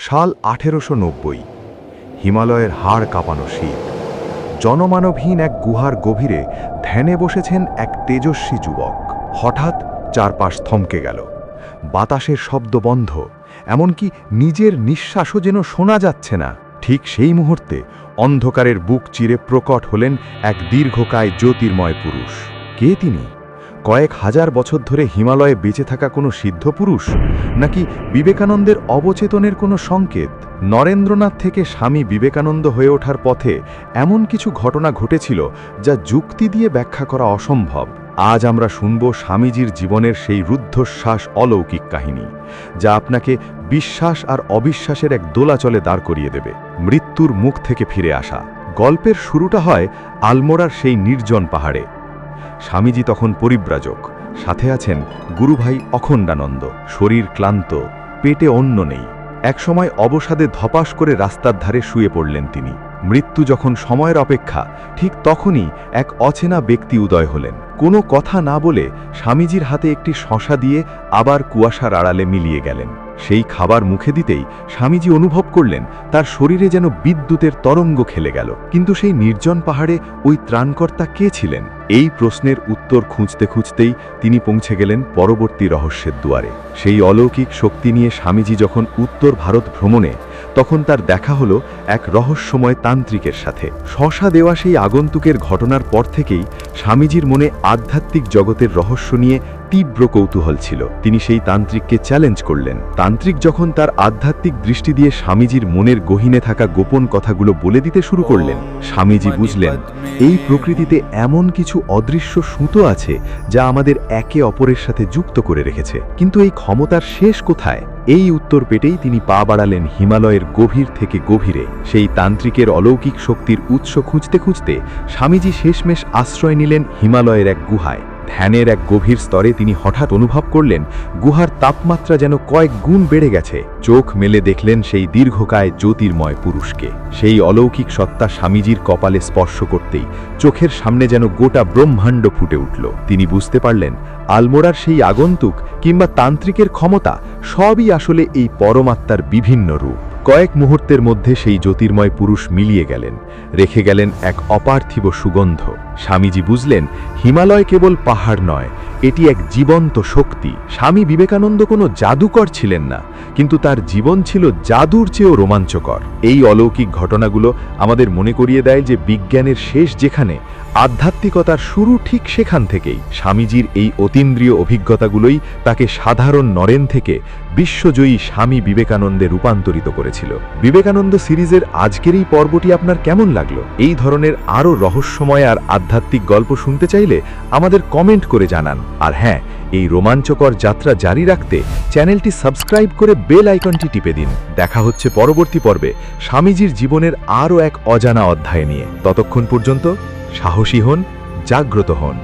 সাল আঠেরোশো নব্বই, হিমালয়ের হাড় কাঁপানো শীত। জনমানবহীন এক গুহার গভীরে ধ্যানে বসেছেন এক তেজস্বী যুবক। হঠাৎ চারপাশ থমকে গেল। বাতাসের শব্দ বন্ধ, এমনকি নিজের নিঃশ্বাসও যেন শোনা যাচ্ছে না। ঠিক সেই মুহূর্তে অন্ধকারের বুক চিরে প্রকট হলেন এক দীর্ঘকায় জ্যোতির্ময় পুরুষ। কে তিনি? কয়েক হাজার বছর ধরে হিমালয়ে বেঁচে থাকা কোনো সিদ্ধ পুরুষ? নাকি বিবেকানন্দের অবচেতনের কোনো সংকেত? নরেন্দ্রনাথ থেকে স্বামী বিবেকানন্দ হয়ে ওঠার পথে এমন কিছু ঘটনা ঘটেছিল যা যুক্তি দিয়ে ব্যাখ্যা করা অসম্ভব। আজ আমরা শুনব স্বামীজির জীবনের সেই রুদ্ধশ্বাস অলৌকিক কাহিনী, যা আপনাকে বিশ্বাস আর অবিশ্বাসের এক দোলাচলে দাঁড় করিয়ে দেবে। মৃত্যুর মুখ থেকে ফিরে আসা। গল্পের শুরুটা হয় আলমোড়ার সেই নির্জন পাহাড়ে। স্বামীজি তখন পরিব্রাজক। সাথে আছেন গুরুভাই অখণ্ডানন্দ। শরীর ক্লান্ত, পেটে অন্য নেই। একসময় অবসাদে ধপাস করে রাস্তার ধারে শুয়ে পড়লেন তিনি। মৃত্যু যখন সময়ের অপেক্ষা, ঠিক তখনই এক অচেনা ব্যক্তি উদয় হলেন। কোনো কথা না বলে স্বামীজির হাতে একটি শশা দিয়ে আবার কুয়াশার আড়ালে মিলিয়ে গেলেন। সেই খাবার মুখে দিতেই স্বামীজি অনুভব করলেন, তার শরীরে যেন বিদ্যুতের তরঙ্গ খেলে গেল। কিন্তু সেই নির্জন পাহাড়ে ওই ত্রাণকর্তা কে ছিলেন? এই প্রশ্নের উত্তর খুঁজতে খুঁজতেই তিনি পৌঁছে গেলেন পরবর্তী রহস্যের দুয়ারে। সেই অলৌকিক শক্তি নিয়ে স্বামীজি যখন উত্তর ভারত ভ্রমণে তখন তার দেখা হলো এক রহস্যময় তান্ত্রিকের সাথে। শশা দেওয়া সেই আগন্তুকের ঘটনার পর থেকেই স্বামীজির মনে আধ্যাত্মিক জগতের রহস্য নিয়ে তীব্র কৌতূহল ছিল। তিনি সেই তান্ত্রিককে চ্যালেঞ্জ করলেন। তান্ত্রিক যখন তার আধ্যাত্মিক দৃষ্টি দিয়ে স্বামীজির মনের গহিনে থাকা গোপন কথাগুলো বলে দিতে শুরু করলেন স্বামীজি বুঝলেন এই প্রকৃতিতে এমন কিছু অদৃশ্য সুতো আছে যা আমাদের একে অপরের সাথে যুক্ত করে রেখেছে। কিন্তু এই ক্ষমতার শেষ কোথায়? এই উত্তর পেটেই তিনি পা বাড়ালেন হিমালয়ের গভীর থেকে গভীরে। সেই তান্ত্রিকের অলৌকিক শক্তির উৎস খুঁজতে খুঁজতে স্বামীজি শেষমেশ আশ্রয় নিলেন হিমালয়ের এক গুহায়। ধ্যানের এক গভীর স্তরে তিনি হঠাৎ অনুভব করলেন, গুহার তাপমাত্রা যেন কয়েক গুণ বেড়ে গেছে। চোখ মেলে দেখলেন সেই দীর্ঘকায় জ্যোতির্ময় পুরুষকে। সেই অলৌকিক সত্তা স্বামীজির কপালে স্পর্শ করতেই চোখের সামনে যেন গোটা ব্রহ্মাণ্ড ফুটে উঠল। তিনি বুঝতে পারলেন, আলমোড়ার সেই আগন্তুক কিংবা তান্ত্রিকের ক্ষমতা সবই আসলে এই পরমাত্মার বিভিন্ন রূপ। কয়েক মুহূর্তের মধ্যে সেই জ্যোতির্ময় পুরুষ মিলিয়ে গেলেন, রেখে গেলেন এক অপার্থিব সুগন্ধ। স্বামীজি বুঝলেন, হিমালয় কেবল পাহাড় নয়, এটি এক জীবন্ত শক্তি। স্বামী বিবেকানন্দ কোনো জাদুকর ছিলেন না, কিন্তু তার জীবন ছিল জাদুর চেয়েও রোমাঞ্চকর। এই অলৌকিক ঘটনাগুলো আমাদের মনে করিয়ে দেয় যে বিজ্ঞানের শেষ যেখানে, আধ্যাত্মিকতার শুরু ঠিক সেখান থেকেই। স্বামীজির এই অতীন্দ্রিয় অভিজ্ঞতাগুলোই তাকে সাধারণ নরেন থেকে বিশ্বজয়ী স্বামী বিবেকানন্দে রূপান্তরিত করেছিল। বিবেকানন্দ সিরিজের আজকের এই পর্বটি আপনার কেমন লাগল? এই ধরনের আরও রহস্যময় আর আধ্যাত্মিক গল্প শুনতে চাইলে আমাদের কমেন্ট করে জানান। আর হ্যাঁ এই রোমাঞ্চকর যাত্রা জারি রাখতে চ্যানেলটি সাবস্ক্রাইব করে বেল আইকনটি টিপে দিন। দেখা হচ্ছে পরবর্তী পর্বে স্বামীজির জীবনের আরও এক অজানা অধ্যায় নিয়ে। ততক্ষণ পর্যন্ত সাহসী হন, জাগ্রত হন।